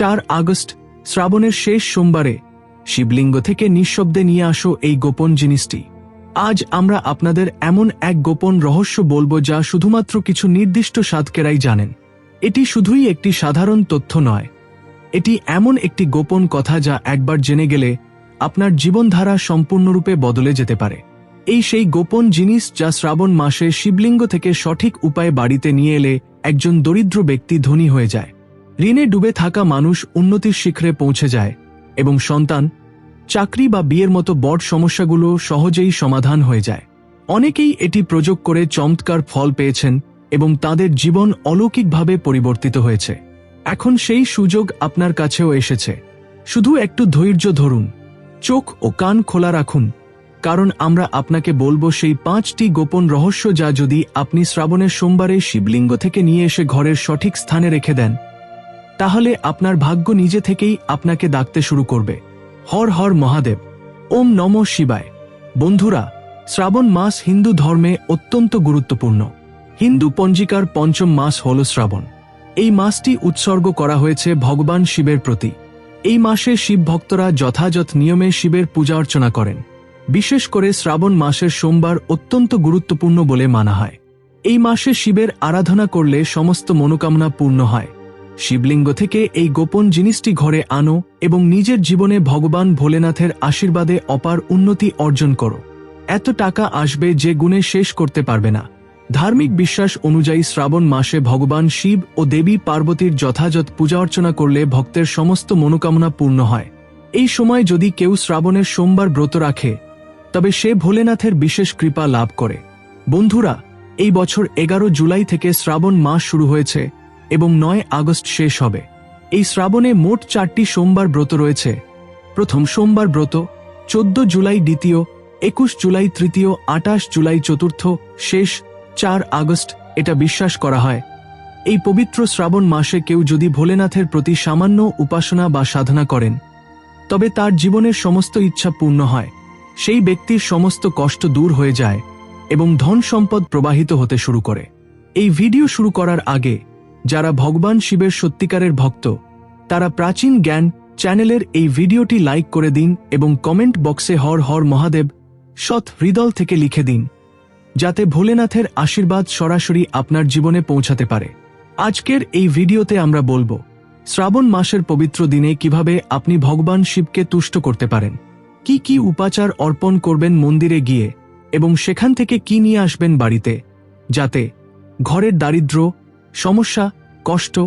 চার আগস্ট, শ্রাবণের শেষ সোমবারে শিবলিঙ্গ থেকে নিঃশব্দে নিয়ে আসো এই গোপন জিনিসটি। আজ আমরা আপনাদের এমন এক গোপন রহস্য বলব যা শুধুমাত্র কিছু নির্দিষ্ট সাধকেরাই জানেন। এটি শুধুই একটি সাধারণ তথ্য নয়। এটি এমন একটি গোপন কথা যা একবার জেনে গেলে আপনার জীবনধারা সম্পূর্ণরূপে বদলে যেতে পারে। এই সেই গোপন জিনিস যা শ্রাবণ মাসে শিবলিঙ্গ থেকে সঠিক উপায়ে বাড়িতে নিয়ে এলে একজন দরিদ্র ব্যক্তি ধনী হয়ে যায়। ঋণে ডুবে থাকা মানুষ উন্নতির শিখরে পৌঁছে যায় এবং সন্তান, চাকরি বা বিয়ের মতো বড় সমস্যাগুলো সহজেই সমাধান হয়ে যায়। অনেকেই এটি প্রযোগ করে চমৎকার ফল পেয়েছেন এবং তাদের জীবন অলৌকিকভাবে পরিবর্তিত হয়েছে। এখন সেই সুযোগ আপনার কাছেও এসেছে। শুধু একটু ধৈর্য ধরুন, চোখ ও কান খোলা রাখুন, কারণ আমরা আপনাকে বলব সেই পাঁচটি গোপন রহস্য যা যদি আপনি শ্রাবণের সোমবারে শিবলিঙ্গ থেকে নিয়ে এসে ঘরের সঠিক স্থানে রেখে দেন তাহলে আপনার ভাগ্য নিজে থেকেই আপনাকে ডাকতে শুরু করবে। হর হর মহাদেব। ওম নম শিবায়। বন্ধুরা, শ্রাবণ মাস হিন্দু ধর্মে অত্যন্ত গুরুত্বপূর্ণ। হিন্দু পঞ্জিকার পঞ্চম মাস হল শ্রাবণ। এই মাসটি উৎসর্গ করা হয়েছে ভগবান শিবের প্রতি। এই মাসে শিব ভক্তরা যথাযথ নিয়মে শিবের পূজা অর্চনা করেন। বিশেষ করে শ্রাবণ মাসের সোমবার অত্যন্ত গুরুত্বপূর্ণ বলে মানা হয়। এই মাসে শিবের আরাধনা করলে সমস্ত মনোকামনা পূর্ণ হয়। শিবলিঙ্গ থেকে এই গোপন জিনিসটি ঘরে আনো এবং নিজের জীবনে ভগবান ভোলেনাথের আশীর্বাদে অপার উন্নতি অর্জন করো। এত টাকা আসবে যে গুণে শেষ করতে পারবে না। ধার্মিক বিশ্বাস অনুযায়ী শ্রাবণ মাসে ভগবান শিব ও দেবী পার্বতীর যথাযথ পূজা অর্চনা করলে ভক্তের সমস্ত মনোকামনা পূর্ণ হয়। এই সময় যদি কেউ শ্রাবণের সোমবার ব্রত রাখে, তবে সে ভোলেনাথের বিশেষ কৃপা লাভ করে। বন্ধুরা, এই বছর এগারো জুলাই থেকে শ্রাবণ মাস শুরু হয়েছে। এবং নয় আগস্ট শেষ হবে। এই শ্রাবণে মোট চারটি সোমবার ব্রত রয়েছে। প্রথম সোমবার ব্রত, চোদ্দ জুলাই দ্বিতীয়, একুশ জুলাই তৃতীয় আটাশ জুলাই চতুর্থ, শেষ, চার আগস্ট, এটা বিশ্বাস করা হয়। এই পবিত্র শ্রাবণ মাসে কেউ যদি ভোলেনাথের প্রতি সামান্য উপাসনা বা সাধনা করেন, তবে তার জীবনের সমস্ত ইচ্ছা পূর্ণ হয়। সেই ব্যক্তির সমস্ত কষ্ট দূর হয়ে যায় এবং ধন সম্পদ প্রবাহিত হতে শুরু করে। এই ভিডিও শুরু করার আগে যারা ভগবান শিবের সত্যিকারের ভক্ত, তারা প্রাচীন জ্ঞান চ্যানেলের এই ভিডিওটি লাইক করে দিন এবং কমেন্ট বক্সে হর হর মহাদেব, সৎ হৃদল থেকে লিখে দিন, যাতে ভোলেনাথের আশীর্বাদ সরাসরি আপনার জীবনে পৌঁছাতে পারে। আজকের এই ভিডিওতে আমরা বলব, শ্রাবণ মাসের পবিত্র দিনে কীভাবে আপনি ভগবান শিবকে তুষ্ট করতে পারেন, কি কি উপাচার অর্পণ করবেন মন্দিরে গিয়ে, এবং সেখান থেকে কি নিয়ে আসবেন বাড়িতে, যাতে ঘরের দারিদ্র সমস্যা, কষ্ট,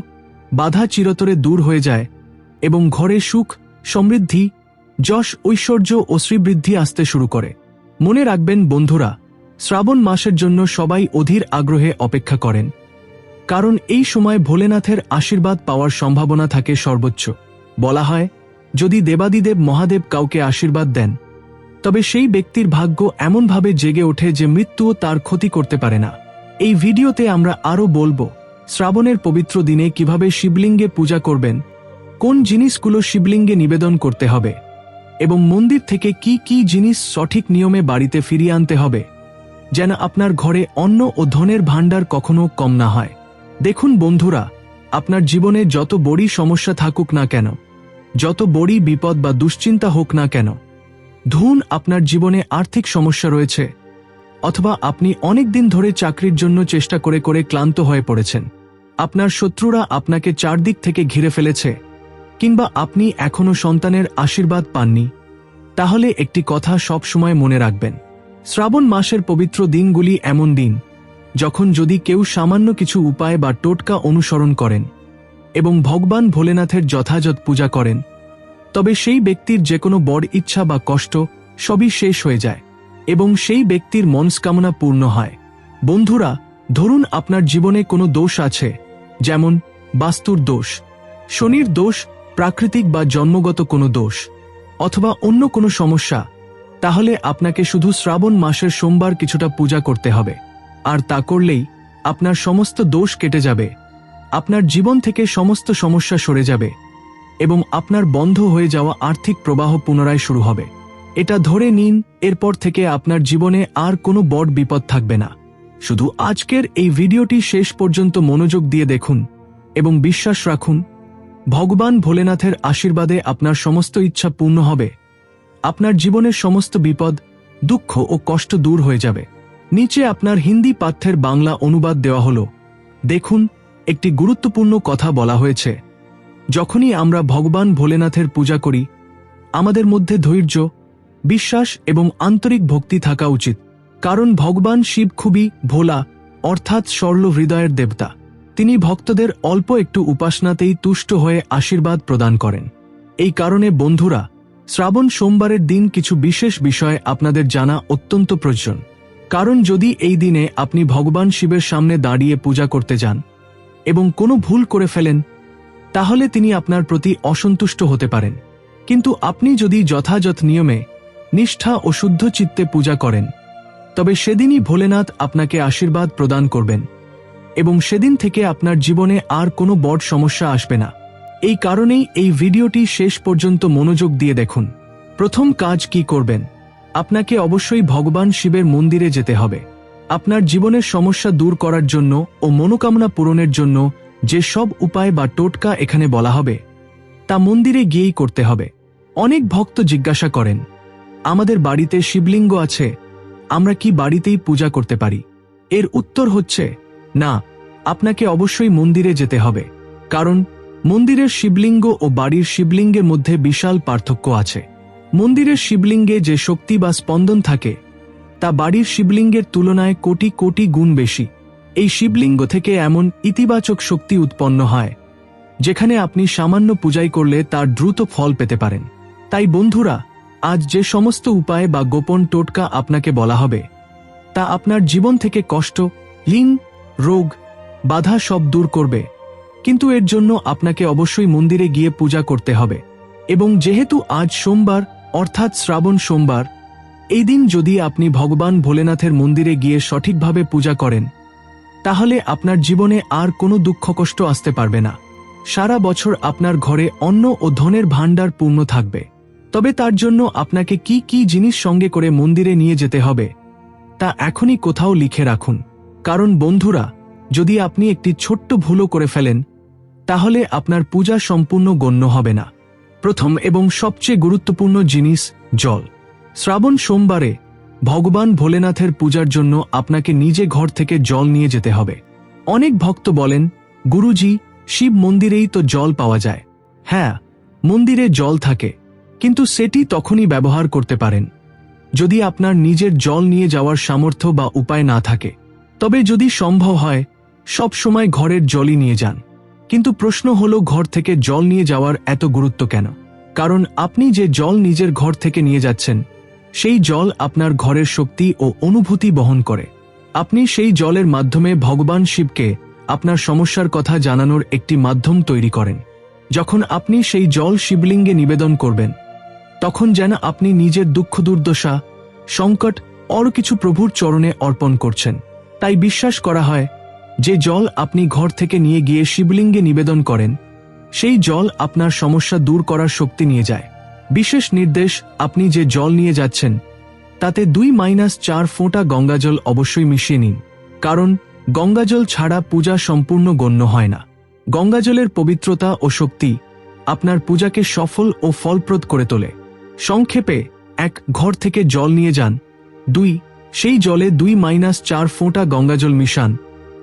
বাধা চিরতরে দূর হয়ে যায় এবং ঘরে সুখ, সমৃদ্ধি, যশ, ঐশ্বর্য ও শ্রীবৃদ্ধি আসতে শুরু করে। মনে রাখবেন বন্ধুরা, শ্রাবণ মাসের জন্য সবাই অধীর আগ্রহে অপেক্ষা করেন। কারণ এই সময় ভোলেনাথের আশীর্বাদ পাওয়ার সম্ভাবনা থাকে সর্বোচ্চ। বলা হয়, যদি দেবাদিদেব মহাদেব কাউকে আশীর্বাদ দেন, তবে সেই ব্যক্তির ভাগ্য এমনভাবে জেগে ওঠে যে মৃত্যুও তার ক্ষতি করতে পারে না। এই ভিডিওতে আমরা আরও বলব শ্রাবণের পবিত্র দিনে কীভাবে শিবলিঙ্গে পূজা করবেন, কোন জিনিসগুলো শিবলিঙ্গে নিবেদন করতে হবে, এবং মন্দির থেকে কি কি জিনিস সঠিক নিয়মে বাড়িতে ফিরিয়ে আনতে হবে, যেন আপনার ঘরে অন্ন ও ধনের ভাণ্ডার কখনো কম না হয়। দেখুন বন্ধুরা, আপনার জীবনে যত বড়ি সমস্যা থাকুক না কেন, যত বড়ি বিপদ বা দুশ্চিন্তা হোক না কেন, ধুন আপনার জীবনে আর্থিক সমস্যা রয়েছে। অথবা আপনি অনেক দিন ধরে চাকরির জন্য চেষ্টা করে করে ক্লান্ত হয়ে পড়েছেন। আপনার শত্রুরা আপনাকে চারদিক থেকে ঘিরে ফেলেছে, কিংবা আপনি এখনও সন্তানের আশীর্বাদ পাননি। তাহলে একটি কথা সব সময় মনে রাখবেন, শ্রাবণ মাসের পবিত্র দিনগুলি এমন দিন, যখন যদি কেউ সামান্য কিছু উপায় বা টোটকা অনুসরণ করেন, এবং ভগবান ভোলেনাথের যথাযথ পূজা করেন, তবে সেই ব্যক্তির যে কোনো বড় ইচ্ছা বা কষ্ট সবই শেষ হয়ে যায়। এবং সেই ব্যক্তির মনস্কামনা পূর্ণ হয়। বন্ধুরা, ধরুন আপনার জীবনে কোনো দোষ আছে, যেমন বাস্তুর দোষ। শনির দোষ প্রাকৃতিক বা জন্মগত কোনো দোষ, অথবা অন্য কোনো সমস্যা। তাহলে আপনাকে শুধু শ্রাবণ মাসের সোমবার কিছুটা পূজা করতে হবে। আর তা করলেই আপনার সমস্ত দোষ কেটে যাবে। আপনার জীবন থেকে সমস্ত সমস্যা সরে যাবে এবং আপনার বন্ধ হয়ে যাওয়া আর্থিক প্রবাহ পুনরায় শুরু হবে। এটা ধরে নিন, এরপর থেকে আপনার জীবনে আর কোনো বড় বিপদ থাকবে না। শুধু আজকের এই ভিডিওটি শেষ পর্যন্ত মনোযোগ দিয়ে দেখুন এবং বিশ্বাস রাখুন, ভগবান ভোলেনাথের আশীর্বাদে আপনার সমস্ত ইচ্ছা পূর্ণ হবে। আপনার জীবনের সমস্ত বিপদ, দুঃখ ও কষ্ট দূর হয়ে যাবে। নিচে আপনার হিন্দি পাঠ্যের বাংলা অনুবাদ দেওয়া হল। দেখুন, একটি গুরুত্বপূর্ণ কথা বলা হয়েছে। যখনই আমরা ভগবান ভোলেনাথের পূজা করি, আমাদের মধ্যে ধৈর্য বিশ্বাস এবং আন্তরিক ভক্তি থাকা উচিত, কারণ ভগবান শিব খুবই ভোলা, অর্থাৎ সরল হৃদয়ের দেবতা। তিনি ভক্তদের অল্প একটু উপাসনাতেই তুষ্ট হয়ে আশীর্বাদ প্রদান করেন। এই কারণে বন্ধুরা, শ্রাবণ সোমবারের দিন কিছু বিশেষ বিষয় আপনাদের জানা অত্যন্ত প্রয়োজন। কারণ যদি এই দিনে আপনি ভগবান শিবের সামনে দাঁড়িয়ে পূজা করতে যান এবং কোনো ভুল করে ফেলেন, তাহলে তিনি আপনার প্রতি অসন্তুষ্ট হতে পারেন। কিন্তু আপনি যদি যথাযথ নিয়মে নিষ্ঠা ও শুদ্ধ চিত্তে পূজা করেন। তবে সেদিনই ভোলেনাথ আপনাকে আশীর্বাদ প্রদান করবেন এবং সেদিন থেকে আপনার জীবনে আর কোনো বড় সমস্যা আসবে না। এই কারণেই এই ভিডিওটি শেষ পর্যন্ত মনোযোগ দিয়ে দেখুন। প্রথম কাজ কি করবেন? আপনাকে অবশ্যই ভগবান শিবের মন্দিরে যেতে হবে। আপনার জীবনের সমস্যা দূর করার জন্য ও মনোকামনা পূরণের জন্য যে সব উপায় বা টোটকা এখানে বলা হবে, তা মন্দিরে গিয়েই করতে হবে। অনেক ভক্ত জিজ্ঞাসা করেন আমাদের বাড়িতে শিবলিঙ্গ আছে, আমরা কি বাড়িতেই পূজা করতে পারি? এর উত্তর হচ্ছে, না, আপনাকে অবশ্যই মন্দিরে যেতে হবে, কারণ মন্দিরের শিবলিঙ্গ ও বাড়ির শিবলিঙ্গের মধ্যে বিশাল পার্থক্য আছে। মন্দিরের শিবলিঙ্গে যে শক্তি বা স্পন্দন থাকে, তা বাড়ির শিবলিঙ্গের তুলনায় কোটি কোটি গুণ বেশি। এই শিবলিঙ্গ থেকে এমন ইতিবাচক শক্তি উৎপন্ন হয়, যেখানে আপনি সামান্য পূজাই করলে তার দ্রুত ফল পেতে পারেন। তাই বন্ধুরা আজ যে সমস্ত উপায় বা গোপন টোটকা আপনাকে বলা হবে, তা আপনার জীবন থেকে কষ্ট লিং রোগ, বাধা সব দূর করবে। কিন্তু এর জন্য আপনাকে অবশ্যই মন্দিরে গিয়ে পূজা করতে হবে। এবং যেহেতু আজ সোমবার, অর্থাৎ শ্রাবণ সোমবার, এই দিন যদি আপনি ভগবান ভোলেনাথের মন্দিরে গিয়ে সঠিকভাবে পূজা করেন, তাহলে আপনার জীবনে আর কোনো দুঃখ কষ্ট আসতে পারবে না। সারা বছর আপনার ঘরে অন্ন ও ধনের ভাণ্ডার পূর্ণ থাকবে। তবে তার জন্য আপনাকে কি কি জিনিস সঙ্গে করে মন্দিরে নিয়ে যেতে হবে, তা এখনই কোথাও লিখে রাখুন। কারণ বন্ধুরা, যদি আপনি একটি ছোট্ট ভুলও করে ফেলেন, তাহলে আপনার পূজা সম্পূর্ণ গণ্য হবে না। প্রথম এবং সবচেয়ে গুরুত্বপূর্ণ জিনিস, জল। শ্রাবণ সোমবারে ভগবান ভোলেনাথের পূজার জন্য আপনাকে নিজে ঘর থেকে জল নিয়ে যেতে হবে। অনেক ভক্ত বলেন, গুরুজি, শিব মন্দিরেই তো জল পাওয়া যায়। হ্যাঁ মন্দিরে জল থাকে। কিন্তু সেটি তখনই ব্যবহার করতে পারেন। যদি আপনার নিজের জল নিয়ে যাওয়ার সামর্থ্য বা উপায় না থাকে, তবে যদি সম্ভব হয়, সব সময় ঘরের জলই নিয়ে যান। কিন্তু প্রশ্ন হলো, ঘর থেকে জল নিয়ে যাওয়ার এত গুরুত্ব কেন? কারণ আপনি যে জল নিজের ঘর থেকে নিয়ে যাচ্ছেন, সেই জল আপনার ঘরের শক্তি ও অনুভূতি বহন করে। আপনি সেই জলের মাধ্যমে ভগবান শিবকে আপনার সমস্যার কথা জানানোর একটি মাধ্যম তৈরি করেন। যখন আপনি সেই জল শিবলিঙ্গে নিবেদন করবেন তখন যেন আপনি নিজের দুঃখ দুর্দশা, সংকট, অর কিছু প্রভুর চরণে অর্পণ করছেন। তাই বিশ্বাস করা হয়, যে জল আপনি ঘর থেকে নিয়ে গিয়ে শিবলিঙ্গে নিবেদন করেন, সেই জল আপনার সমস্যা দূর করার শক্তি নিয়ে যায়। বিশেষ নির্দেশ, আপনি যে জল নিয়ে যাচ্ছেন, তাতে দুই মাইনাস চার ফোঁটা গঙ্গাজল অবশ্যই মিশিয়ে নিন, কারণ গঙ্গাজল ছাড়া পূজা সম্পূর্ণ গণ্য হয় না। গঙ্গাজলের পবিত্রতা ও শক্তি আপনার পূজাকে সফল ও ফলপ্রদ করে তোলে। সংক্ষেপে, এক ঘর থেকে জল নিয়ে যান। দুই, সেই জলে দুই মাইনাস চার ফোঁটা গঙ্গাজল মিশান।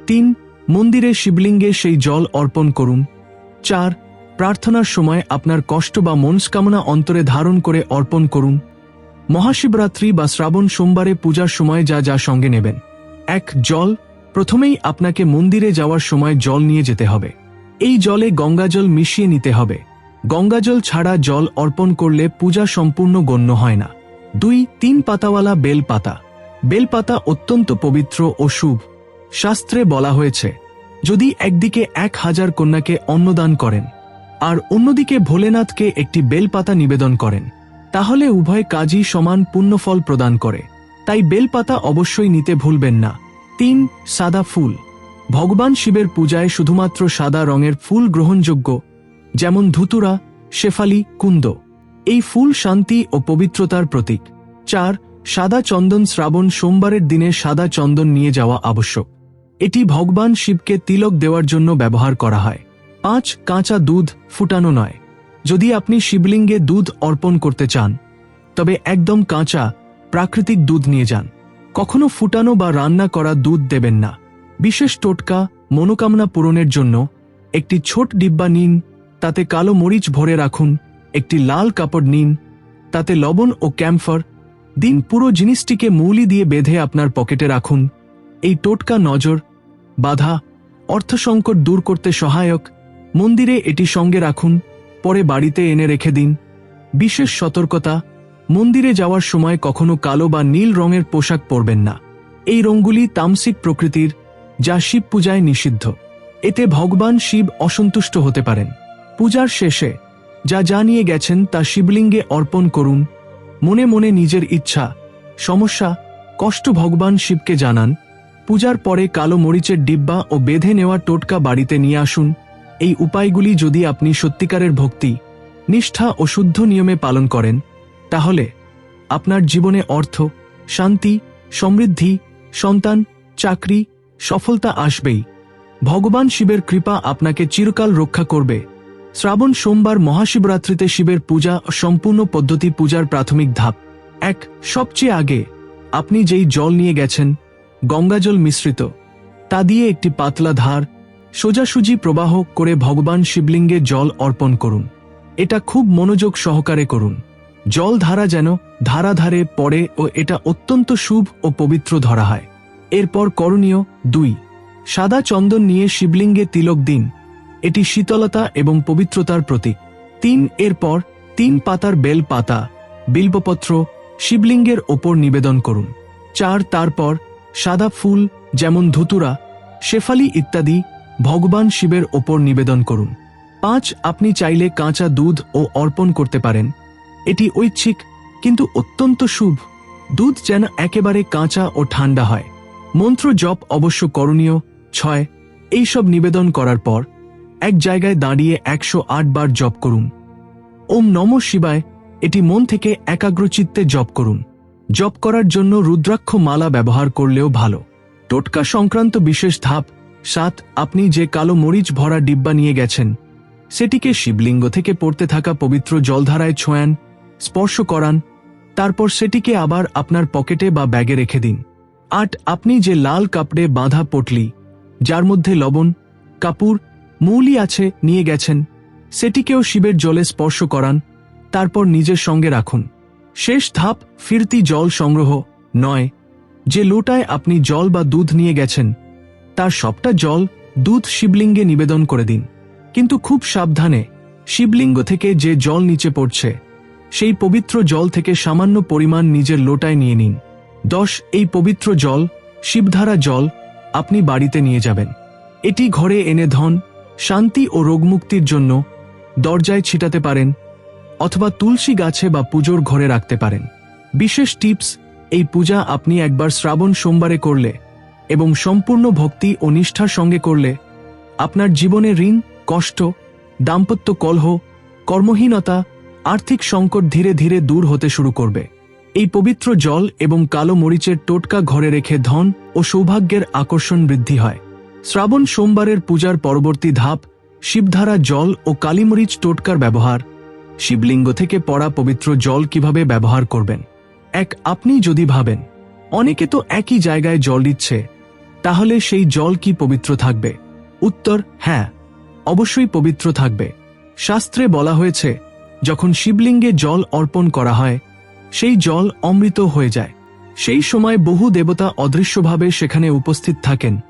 তিন, মন্দিরে শিবলিঙ্গে সেই জল অর্পণ করুন। চার, প্রার্থনার সময় আপনার কষ্ট বা মনস্কামনা অন্তরে ধারণ করে অর্পণ করুন। মহাশিবরাত্রি বা শ্রাবণ সোমবারে পূজার সময় যা যা সঙ্গে নেবেন। এক, জল, প্রথমেই আপনাকে মন্দিরে যাওয়ার সময় জল নিয়ে যেতে হবে। এই জলে গঙ্গাজল মিশিয়ে নিতে হবে। গঙ্গাজল ছাড়া জল অর্পণ করলে পূজা সম্পূর্ণ গণ্য হয় না। দুই, তিন পাতাওয়ালা বেলপাতা। বেলপাতা অত্যন্ত পবিত্র ও শুভ। শাস্ত্রে বলা হয়েছে, যদি একদিকে এক হাজার কন্যাকে অন্নদান করেন, আর অন্যদিকে ভোলেনাথকে একটি বেলপাতা নিবেদন করেন, তাহলে উভয় কাজই সমান পুণ্যফল প্রদান করে। তাই বেলপাতা অবশ্যই নিতে ভুলবেন না। তিন, সাদা ফুল। ভগবান শিবের পূজায় শুধুমাত্র সাদা রঙের ফুল গ্রহণযোগ্য যেমন ধুতুরা, শেফালি, কুন্দ। এই ফুল শান্তি ও পবিত্রতার প্রতীক। চার, সাদা চন্দন শ্রাবণ সোমবারের দিনে সাদা চন্দন নিয়ে যাওয়া আবশ্যক। এটি ভগবান শিবকে তিলক দেওয়ার জন্য ব্যবহার করা হয়। পাঁচ, কাঁচা দুধ ফুটানো নয়। যদি আপনি শিবলিঙ্গে দুধ অর্পণ করতে চান, তবে একদম কাঁচা, প্রাকৃতিক দুধ নিয়ে যান। কখনো ফুটানো বা রান্না করা দুধ দেবেন না। বিশেষ টোটকা মনোকামনা পূরণের জন্য একটি ছোট ডিব্বা নিন তাতে কালো মরিচ ভরে রাখুন, একটি লাল কাপড় নিন, তাতে লবণ ও ক্যাম্ফর, দিন পুরো জিনিসটিকে মৌলি দিয়ে বেঁধে আপনার পকেটে রাখুন। এই টোটকা নজর, বাধা, অর্থসংকট দূর করতে সহায়ক, মন্দিরে এটি সঙ্গে রাখুন, পরে বাড়িতে এনে রেখে দিন। বিশেষ সতর্কতা, মন্দিরে যাওয়ার সময় কখনো কালো বা নীল রঙের পোশাক পরবেন না। এই রঙগুলি তামসিক প্রকৃতির, যা শিব পূজায় নিষিদ্ধ। এতে ভগবান শিব অসন্তুষ্ট হতে পারেন। পূজার শেষে যা যা নিয়ে গেছেন তা শিবলিঙ্গে অর্পণ করুন। মনে মনে নিজের ইচ্ছা, সমস্যা, কষ্ট ভগবান শিবকে জানান। পূজার পরে কালো মরিচের ডিব্বা ও বেঁধে নেওয়া টোটকা বাড়িতে নিয়ে আসুন। এই উপায়গুলি যদি আপনি সত্যিকারের ভক্তি, নিষ্ঠা ও শুদ্ধ নিয়মে পালন করেন, তাহলে আপনার জীবনে অর্থ, শান্তি, সমৃদ্ধি, সন্তান, চাকরি, সফলতা আসবেই। ভগবান শিবের কৃপা আপনাকে চিরকাল রক্ষা করবে। শ্রাবণ সোমবার মহাশিবরাত্রিতে শিবের পূজা সম্পূর্ণ পদ্ধতি পূজার প্রাথমিক ধাপ। এক, সবচেয়ে আগে আপনি যেই জল নিয়ে গেছেন, গঙ্গাজল মিশ্রিত, তা দিয়ে একটি পাতলা ধার, সোজাসুজি প্রবাহ করে ভগবান শিবলিঙ্গে জল অর্পণ করুন। এটা খুব মনোযোগ সহকারে করুন। জল ধারা যেন ধারাধারে পড়ে ও এটা অত্যন্ত শুভ ও পবিত্র ধরা হয়। এরপর করণীয় দুই, সাদা চন্দন নিয়ে শিবলিঙ্গে তিলক দিন। এটি শীতলতা এবং পবিত্রতার প্রতীক। তিন এরপর তিন পাতার বেল পাতা, বিল্বপত্র, শিবলিঙ্গের ওপর নিবেদন করুন। চার, তারপর সাদা ফুল যেমন ধুতুরা, শেফালি ইত্যাদি ভগবান শিবের ওপর নিবেদন করুন। পাঁচ, আপনি চাইলে কাঁচা দুধ ও অর্পণ করতে পারেন। এটি ঐচ্ছিক কিন্তু অত্যন্ত শুভ। দুধ যেন একেবারে কাঁচা ও ঠান্ডা হয়। মন্ত্র জপ অবশ্য করণীয়। ছয়, এইসব নিবেদন করার পর এক জায়গায় দাঁড়িয়ে একশো আট বার জপ করুন। ওম নম শিবায়, এটি মন থেকে একাগ্রচিত্তে জপ করুন। জপ করার জন্য রুদ্রাক্ষ মালা ব্যবহার করলেও ভালো। টোটকা সংক্রান্ত বিশেষ ধাপ, সাত, আপনি যে কালো মরিচ ভরা ডিব্বা নিয়ে গেছেন, সেটিকে শিবলিঙ্গ থেকে পড়তে থাকা পবিত্র জলধারায় ছোঁয়ান, স্পর্শ করান, তারপর সেটিকে আবার আপনার পকেটে বা ব্যাগে রেখে দিন। আট, আপনি যে লাল কাপড়ে বাঁধা পটলি, যার মধ্যে লবণ কাপুর মৌলি আছে, নিয়ে গেছেন। সেটিকেও শিবের জলে স্পর্শ করান, তারপর নিজের সঙ্গে রাখুন। শেষ ধাপ, ফিরতি জল সংগ্রহ। নয়, যে লোটায় আপনি জল বা দুধ নিয়ে গেছেন, তার সবটা জল দুধ শিবলিঙ্গে নিবেদন করে দিন। কিন্তু খুব সাবধানে, শিবলিঙ্গ থেকে যে জল নিচে পড়ছে, সেই পবিত্র জল থেকে সামান্য পরিমাণ নিজের লোটায় নিয়ে নিন। দশ, এই পবিত্র জল, শিবধারা জল, আপনি বাড়িতে নিয়ে যাবেন। এটি ঘরে এনে ধন শান্তি ও রোগমুক্তির জন্য দরজায় ছিটাতে পারেন অথবা তুলসী গাছে বা পুজোর ঘরে রাখতে পারেন। বিশেষ টিপস, এই পূজা আপনি একবার শ্রাবণ সোমবারে করলে এবং সম্পূর্ণ ভক্তি ও নিষ্ঠার সঙ্গে করলে আপনার জীবনে ঋণ, কষ্ট, দাম্পত্য কলহ, কর্মহীনতা, আর্থিক সংকট ধীরে ধীরে দূর হতে শুরু করবে। এই পবিত্র জল এবং কালো মরিচের টোটকা ঘরে রেখে ধন ও সৌভাগ্যের আকর্ষণ বৃদ্ধি হয়। শ্রাবণ সোমবারের পূজার পরবর্তী ধাপ, শিবধারা জল ও কালিমরিচ টোটকার ব্যবহার। শিবলিঙ্গ থেকে পড়া পবিত্র জল কীভাবে ব্যবহার করবেন? এক, আপনি যদি ভাবেন, অনেকে তো একই জায়গায় জল দিচ্ছে, তাহলে সেই জল কি পবিত্র থাকবে? উত্তর হ্যাঁ অবশ্যই পবিত্র থাকবে। শাস্ত্রে বলা হয়েছে, যখন শিবলিঙ্গে জল অর্পণ করা হয়, সেই জল অমৃত হয়ে যায়। সেই সময় বহু দেবতা অদৃশ্যভাবে সেখানে উপস্থিত থাকেন।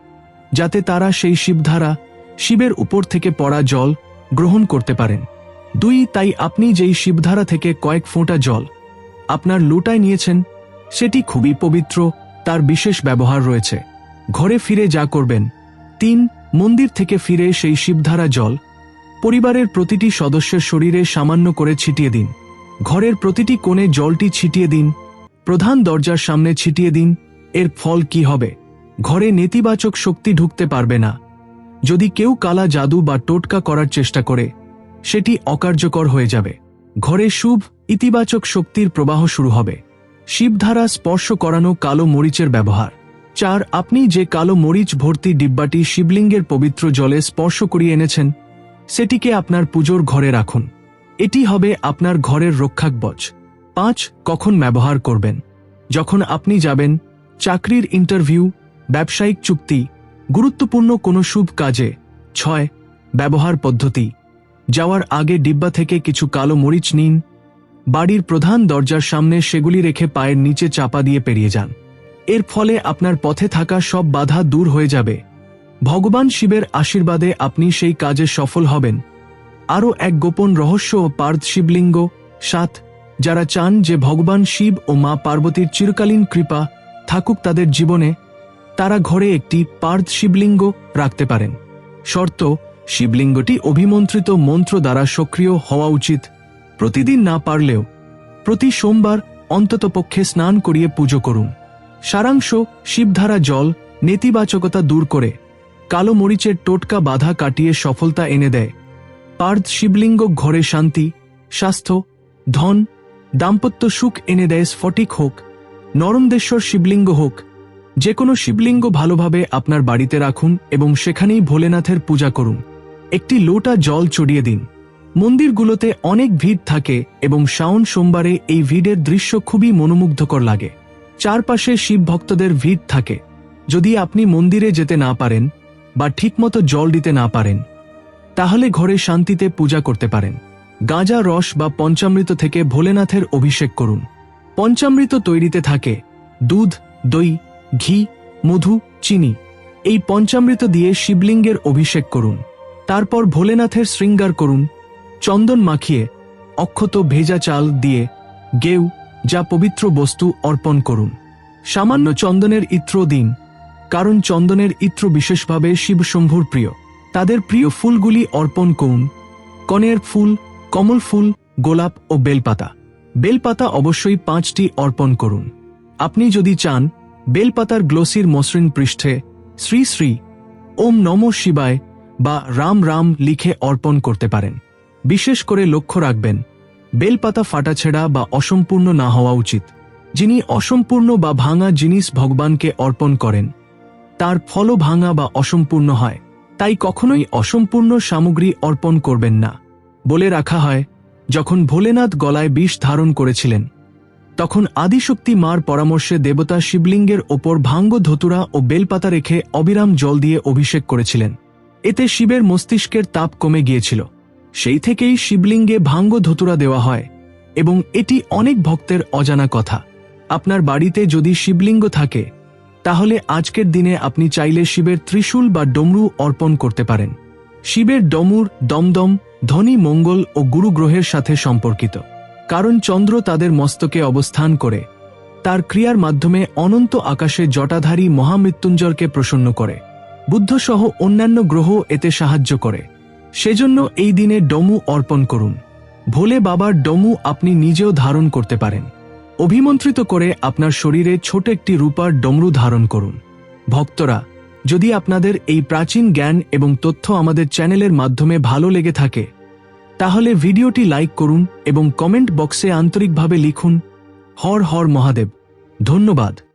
যাতে তারা সেই শিবধারা শিবের উপর থেকে পড়া জল গ্রহণ করতে পারেন। দুই, তাই আপনি যেই শিবধারা থেকে কয়েক ফোঁটা জল আপনার লুটায় নিয়েছেন, সেটি খুবই পবিত্র, তার বিশেষ ব্যবহার রয়েছে। ঘরে ফিরে যা করবেন। তিন, মন্দির থেকে ফিরে সেই শিবধারা জল পরিবারের প্রতিটি সদস্যের শরীরে সামান্য করে ছিটিয়ে দিন। ঘরের প্রতিটি কোণে জলটি ছিটিয়ে দিন। প্রধান দরজার সামনে ছিটিয়ে দিন। এর ফল কি হবে? ঘরে নেতিবাচক শক্তি ঢুকতে পারবে না। যদি কেউ কালা জাদু বা টোটকা করার চেষ্টা করে, সেটি অকার্যকর হয়ে যাবে। ঘরে শুভ, ইতিবাচক শক্তির প্রবাহ শুরু হবে। শিবধারা স্পর্শ করানো কালো মরিচের ব্যবহার। চার, আপনি যে কালো মরিচ ভর্তি ডিব্বাটি শিবলিঙ্গের পবিত্র জলে স্পর্শ করিয়ে এনেছেন, সেটিকে আপনার পুজোর ঘরে রাখুন। এটি হবে আপনার ঘরের রক্ষাকবচ। পাঁচ, কখন ব্যবহার করবেন? যখন আপনি যাবেন, চাকরির ইন্টারভিউ ব্যবসায়িক চুক্তি, গুরুত্বপূর্ণ কোনো শুভ কাজে। ছয়, ব্যবহার পদ্ধতি। যাওয়ার আগে ডিব্বা থেকে কিছু কালো মরিচ নিন। বাড়ির প্রধান দরজার সামনে সেগুলি রেখে পায়ের নিচে চাপা দিয়ে পেরিয়ে যান। এর ফলে আপনার পথে থাকা সব বাধা দূর হয়ে যাবে। ভগবান শিবের আশীর্বাদে আপনি সেই কাজে সফল হবেন। আরও এক গোপন রহস্য পার্থ শিবলিঙ্গ। সাত, যারা চান যে ভগবান শিব ও মা পার্বতীর চিরকালীন কৃপা থাকুক তাদের জীবনে তারা ঘরে একটি পার্থ শিবলিঙ্গ রাখতে পারেন। শর্ত, শিবলিঙ্গটি অভিমন্ত্রিত মন্ত্র দ্বারা সক্রিয় হওয়া উচিত। প্রতিদিন না পারলেও প্রতি সোমবার অন্ততপক্ষে স্নান করিয়ে পুজো করুন। সারাংশ শিবধারা জল, নেতিবাচকতা দূর করে, কালো মরিচের টোটকা বাধা কাটিয়ে সফলতা এনে দেয়। পার্থ শিবলিঙ্গ ঘরে শান্তি, স্বাস্থ্য, ধন, দাম্পত্য সুখ এনে দেয় স্ফটিক হোক, নরমদেশ্বর শিবলিঙ্গ হোক যে কোনো শিবলিঙ্গ ভালোভাবে আপনার বাড়িতে রাখুন এবং সেখানেই ভোলেনাথের পূজা করুন। একটি লোটা জল চড়িয়ে দিন। মন্দিরগুলোতে অনেক ভিড় থাকে এবং শাওন সোমবারে এই ভিড়ের দৃশ্য খুবই মনোমুগ্ধকর লাগে। চারপাশে শিব ভক্তদের ভিড় থাকে। যদি আপনি মন্দিরে যেতে না পারেন বা ঠিকমতো জল দিতে না পারেন, তাহলে ঘরে শান্তিতে পূজা করতে পারেন। গাঁজা রস বা পঞ্চামৃত থেকে ভোলেনাথের অভিষেক করুন। পঞ্চামৃত তৈরিতে থাকে দুধ, দই ঘি, মধু, চিনি এই পঞ্চামৃত দিয়ে শিবলিঙ্গের অভিষেক করুন। তারপর ভোলেনাথের শৃঙ্গার করুন। চন্দন মাখিয়ে অক্ষত ভেজা চাল দিয়ে গেউ, যা পবিত্র বস্তু, অর্পণ করুন। সামান্য চন্দনের ইত্র দিন, কারণ চন্দনের ইত্র বিশেষভাবে শিবশম্ভুর প্রিয়। তাদের প্রিয় ফুলগুলি অর্পণ করুন। কনের ফুল, কমল ফুল, গোলাপ ও বেলপাতা। বেলপাতা অবশ্যই পাঁচটি অর্পণ করুন। আপনি যদি চান বেলপাতার গ্লোসির মসৃণ পৃষ্ঠে শ্রী শ্রী ওম নম শিবায় বা রাম রাম লিখে অর্পণ করতে পারেন। বিশেষ করে লক্ষ্য রাখবেন, বেলপাতা ফাটাছেড়া বা অসম্পূর্ণ না হওয়া উচিত। যিনি অসম্পূর্ণ বা ভাঙা জিনিস ভগবানকে অর্পণ করেন, তার ফল ভাঙা বা অসম্পূর্ণ হয়। তাই কখনোই অসম্পূর্ণ সামগ্রী অর্পণ করবেন না। বলে রাখা হয়, যখন ভোলেনাথ গলায় বিষ ধারণ করেছিলেন তখন আদিশক্তি মার পরামর্শে দেবতা শিবলিঙ্গের ওপর ভাঙ্গ ধতুরা ও বেলপাতা রেখে অবিরাম জল দিয়ে অভিষেক করেছিলেন। এতে শিবের মস্তিষ্কের তাপ কমে গিয়েছিল। সেই থেকেই শিবলিঙ্গে ভাঙ্গ ধতুরা দেওয়া হয় এবং এটি অনেক ভক্তের অজানা কথা। আপনার বাড়িতে যদি শিবলিঙ্গ থাকে, তাহলে আজকের দিনে আপনি চাইলে শিবের ত্রিশূল বা ডমরু অর্পণ করতে পারেন। শিবের ডমুর, দমদম, ধনী মঙ্গল ও গুরু গ্রহের সাথে সম্পর্কিত। কারণ চন্দ্র তাদের মস্তকে অবস্থান করে। তার ক্রিয়ার মাধ্যমে অনন্ত আকাশে জটাধারী মহামৃত্যুঞ্জয়কে প্রসন্ন করে। বুদ্ধসহ অন্যান্য গ্রহ এতে সাহায্য করে। সেজন্য এই দিনে ডমু অর্পণ করুন। ভোলে বাবার ডমু আপনি নিজেও ধারণ করতে পারেন। অভিমন্ত্রিত করে আপনার শরীরে ছোট একটি রূপার ডমরু ধারণ করুন। ভক্তরা, যদি আপনাদের এই প্রাচীন জ্ঞান এবং তথ্য আমাদের চ্যানেলের মাধ্যমে ভালো লেগে থাকে তাহলে ভিডিওটি লাইক করুন এবং কমেন্ট বক্সে আন্তরিকভাবে লিখুন হর হর মহাদেব। ধন্যবাদ।